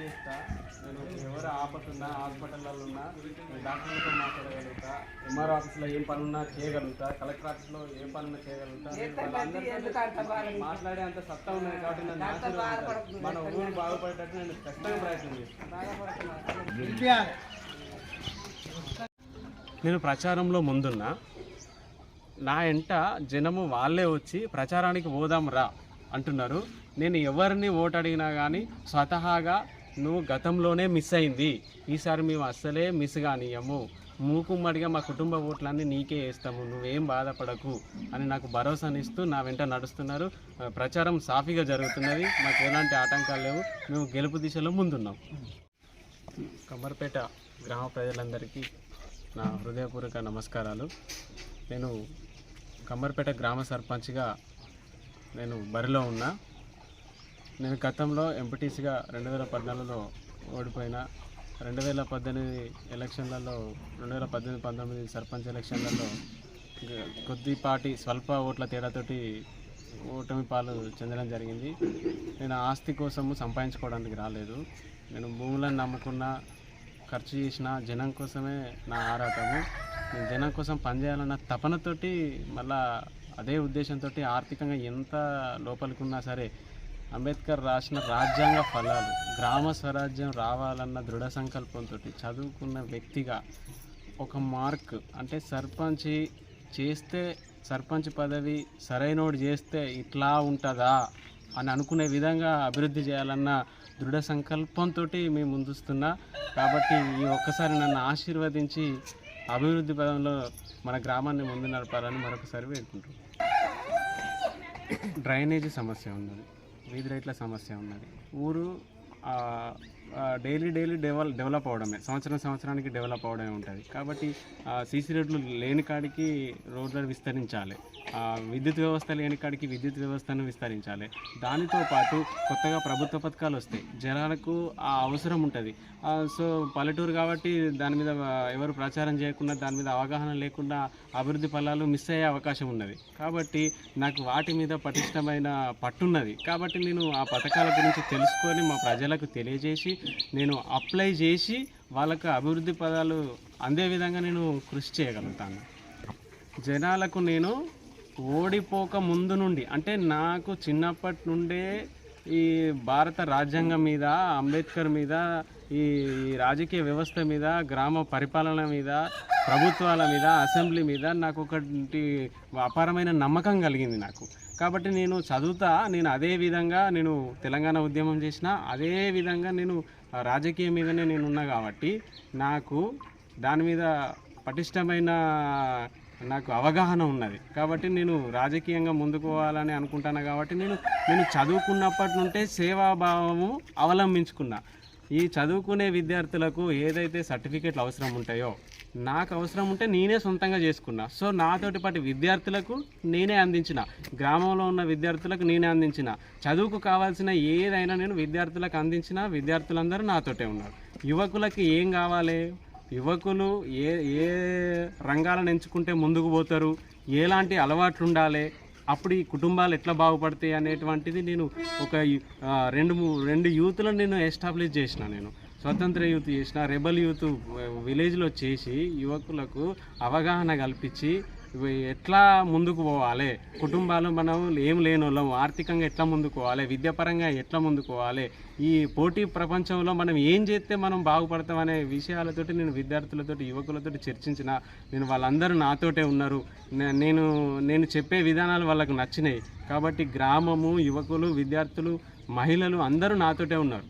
చేస్తా. నేను ఎవరు ఆపతున్నా హాస్పిటల్లో ఉన్నా నేను డాక్టర్లతో మాట్లాడగలుగుతా ఎంఆర్ ఆఫీస్లో ఏం పనున్నా చేయగలుగుతా కలెక్టర్ ఆఫీస్లో ఏ పనున్నా చేయగలుగుతా. మాట్లాడే అంత సత్తా ఉన్నది కాబట్టి నన్ను. మన ఊరు బాగుపడేటట్టు నేను ఖచ్చితంగా ప్రయత్నం చేస్తాను. నేను ప్రచారంలో ముందున్నా. నా ఎంట జనము వాళ్ళే వచ్చి ప్రచారానికి పోదాం రా అంటున్నారు. నేను ఎవరిని ఓటు అడిగినా కానీ స్వతహాగా నువ్వు గతంలోనే మిస్ అయింది. ఈసారి మేము అస్సలే మిస్ కానియము. మూకుమ్మడిగా మా కుటుంబ ఓట్లన్నీ నీకే వేస్తాము. నువ్వేం బాధపడకు అని నాకు భరోసానిస్తూ నా వెంట నడుస్తున్నారు. ప్రచారం సాఫీగా జరుగుతున్నది. మాకు ఎలాంటి ఆటంకాలు లేవు. మేము గెలుపు దిశలో ముందున్నాం. కమ్మర్పేట గ్రామ ప్రజలందరికీ నా హృదయపూర్వక నమస్కారాలు. నేను కమ్మర్పేట గ్రామ సర్పంచ్గా నేను బరిలో ఉన్నా. నేను గతంలో ఎంపీటీసీగా రెండు వేల పద్నాలుగులో ఓడిపోయిన రెండు వేల పద్దెనిమిది ఎలక్షన్లలో రెండు వేల పద్దెనిమిది పంతొమ్మిది సర్పంచ్ ఎలక్షన్లలో కొద్దిపాటి స్వల్ప ఓట్ల తేడాతోటి ఓటమి పాలు చెందడం జరిగింది. నేను ఆస్తి కోసము సంపాదించుకోవడానికి రాలేదు. నేను భూములను నమ్ముకున్న ఖర్చు చేసిన జనం కోసమే నా ఆరాటము. నేను జనం కోసం పనిచేయాలన్న తపనతోటి మళ్ళా అదే ఉద్దేశంతో ఆర్థికంగా ఎంత లోపలికున్నా సరే అంబేద్కర్ రాసిన రాజ్యాంగ ఫలాలు గ్రామ స్వరాజ్యం రావాలన్న దృఢ సంకల్పంతో చదువుకున్న వ్యక్తిగా ఒక మార్క్ అంటే సర్పంచ్ చేస్తే సర్పంచ్ పదవి సరైనోడు చేస్తే ఇట్లా ఉంటుందా అని అనుకునే విధంగా అభివృద్ధి చేయాలన్న దృఢ సంకల్పంతో మేము ముందుస్తున్నా. కాబట్టి ఈ ఒక్కసారి నన్ను ఆశీర్వదించి అభివృద్ధి పదంలో మన గ్రామాన్ని ముందు నడపాలని మరొకసారి వేడుకుంటున్నాం డ్రైనేజీ సమస్య ఉన్నది. వీధి రైట్ల సమస్య ఉన్నది. ఊరు డైలీ డైలీ డెవల్ డెవలప్ అవడమే. సంవత్సరం సంవత్సరానికి డెవలప్ అవడమే ఉంటుంది. కాబట్టి సీసీ రోడ్లు లేని కాడికి రోడ్లను విస్తరించాలి. విద్యుత్ వ్యవస్థ లేని కాడికి విద్యుత్ వ్యవస్థను విస్తరించాలి. దానితో పాటు కొత్తగా ప్రభుత్వ పథకాలు వస్తాయి. జనాలకు ఆ అవసరం ఉంటుంది. సో పల్లెటూరు కాబట్టి దాని మీద ఎవరు ప్రచారం చేయకుండా దాని మీద అవగాహన లేకుండా అభివృద్ధి ఫలాలు మిస్ అయ్యే అవకాశం ఉన్నది. కాబట్టి నాకు వాటి మీద పటిష్టమైన పట్టున్నది. కాబట్టి నేను ఆ పథకాల గురించి తెలుసుకొని మా ప్రజలకు తెలియజేసి నేను అప్లై చేసి వాళ్ళకు అభివృద్ధి పదాలు అందే విధంగా నేను కృషి చేయగలుగుతాను. జనాలకు నేను ఓడిపోక ముందు నుండి అంటే నాకు చిన్నప్పటి నుండే ఈ భారత రాజ్యాంగం మీద అంబేద్కర్ మీద ఈ రాజకీయ వ్యవస్థ మీద గ్రామ పరిపాలన మీద ప్రభుత్వాల మీద అసెంబ్లీ మీద నాకు ఒకటి అపారమైన నమ్మకం కలిగింది నాకు. కాబట్టి నేను చదువుతా నేను అదే విధంగా నేను తెలంగాణ ఉద్యమం చేసిన అదే విధంగా నేను రాజకీయం మీదనే నేను ఉన్నా కాబట్టి నాకు దాని మీద పటిష్టమైన నాకు అవగాహన ఉన్నది. కాబట్టి నేను రాజకీయంగా ముందుకు పోవాలని అనుకుంటాను కాబట్టి నేను నేను చదువుకున్నప్పటి నుండే సేవాభావము అవలంబించుకున్నా. ఈ చదువుకునే విద్యార్థులకు ఏదైతే సర్టిఫికేట్లు అవసరం ఉంటాయో నాకు అవసరం ఉంటే నేనే సొంతంగా చేసుకున్నా. సో నాతోటి పాటు విద్యార్థులకు నేనే అందించిన. గ్రామంలో ఉన్న విద్యార్థులకు నేనే అందించిన. చదువుకు కావాల్సిన ఏదైనా నేను విద్యార్థులకు అందించిన విద్యార్థులందరూ నాతోటే ఉన్నారు. యువకులకి ఏం కావాలి? యువకులు ఏ ఏ రంగాలను ఎంచుకుంటే ముందుకు పోతారు? ఎలాంటి అలవాట్లు ఉండాలి అప్పుడు ఈ కుటుంబాలు ఎట్లా బాగుపడతాయి అనేటువంటిది నేను ఒక రెండు రెండు యూత్లను నేను ఎస్టాబ్లిష్ చేసిన నేను. స్వతంత్ర యూత్ చేసిన రెబల్ యూత్ విలేజ్లో చేసి యువకులకు అవగాహన కల్పించి ఇవి ఎట్లా ముందుకు పోవాలి? కుటుంబాలు మనం ఏం లేని వాళ్ళం ఆర్థికంగా ఎట్లా ముందుకు పోవాలి? విద్యాపరంగా ఎట్లా ముందుకు పోవాలి? ఈ పోటీ ప్రపంచంలో మనం ఏం చేస్తే మనం బాగుపడతాం అనే విషయాలతోటి నేను విద్యార్థులతో యువకులతో చర్చించిన నేను వాళ్ళందరూ నాతోటే ఉన్నారు. నేను నేను చెప్పే విధానాలు వాళ్ళకు నచ్చినాయి. కాబట్టి గ్రామము యువకులు విద్యార్థులు మహిళలు అందరూ నాతోటే ఉన్నారు.